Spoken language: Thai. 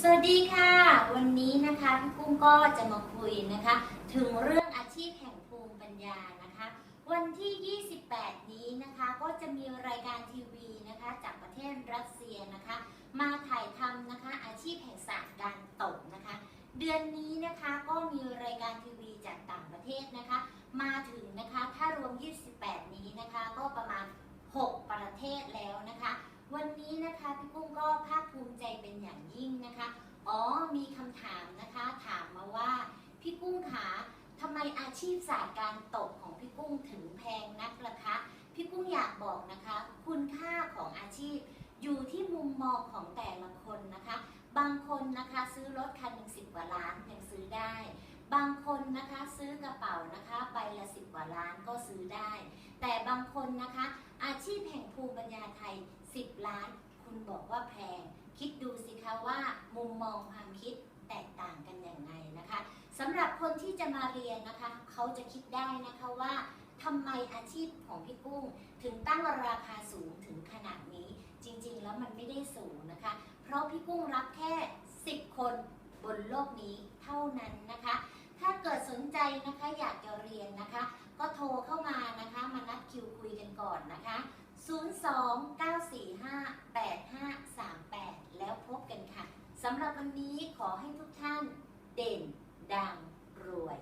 สวัสดีค่ะ วันนี้นะคะพี่กุ้งก็จะมาคุยนะคะ ถึงเรื่องอาชีพแห่งภูมิปัญญานะคะ วันที่ 28 นี้นะคะก็จะมีรายการทีวีนะคะจากประเทศรัสเซียนะคะ มาถ่ายทำนะคะอาชีพแห่งศาสตร์การตกนะคะ เดือนนี้นะคะก็มีรายการทีวีจากต่างประเทศนะคะ มาถึงนะคะถ้ารวม 28 นี้นะคะ ก็ประมาณ 6 ประเทศแล้วนะคะ วั นะคะพี่กุ้งก็ภาคภูมิใจเป็นอย่างยิ่งนะคะ อ๋อมีคำถามนะคะถามมาว่าพี่กุ้งขาทำไมอาชีพศาสตร์การตกของพี่กุ้งถึงแพงนักล่ะคะพี่กุ้งอยากบอกนะคะ คุณค่าของอาชีพอยู่ที่มุมมองของแต่ละคนนะคะ บางคนนะคะซื้อรถคันหนึ่งสิบกว่าล้านยังซื้อได้ บางคนนะคะซื้อกระเป๋านะคะใบละสิบกว่าล้านก็ซื้อได้ แต่บางคนนะคะ อาชีพแห่งภูมิปัญญาไทย 10 ล้าน คุณบอกว่าแพง คิดดูสิคะว่ามุมมองความคิดแตกต่างกันอย่างไรนะคะสำหรับคนที่จะมาเรียนนะคะเขาจะคิดได้นะคะว่าทำไมอาชีพของพี่กุ้ง ถึงตั้งราคาสูงถึงขนาดนี้ จริงๆ แล้วมันไม่ได้สูงนะคะ เพราะพี่กุ้งรับแค่ 10 คนบนโลกนี้เท่านั้นนะคะ ถ้าเกิดสนใจนะคะอยากจะเรียนนะคะ ก็โทรเข้ามานะคะ มานัดคิวคุยกันก่อนนะคะ 02945 2538 แล้วพบกันค่ะสำหรับวันนี้ขอให้ทุกท่านเด่นดังรวย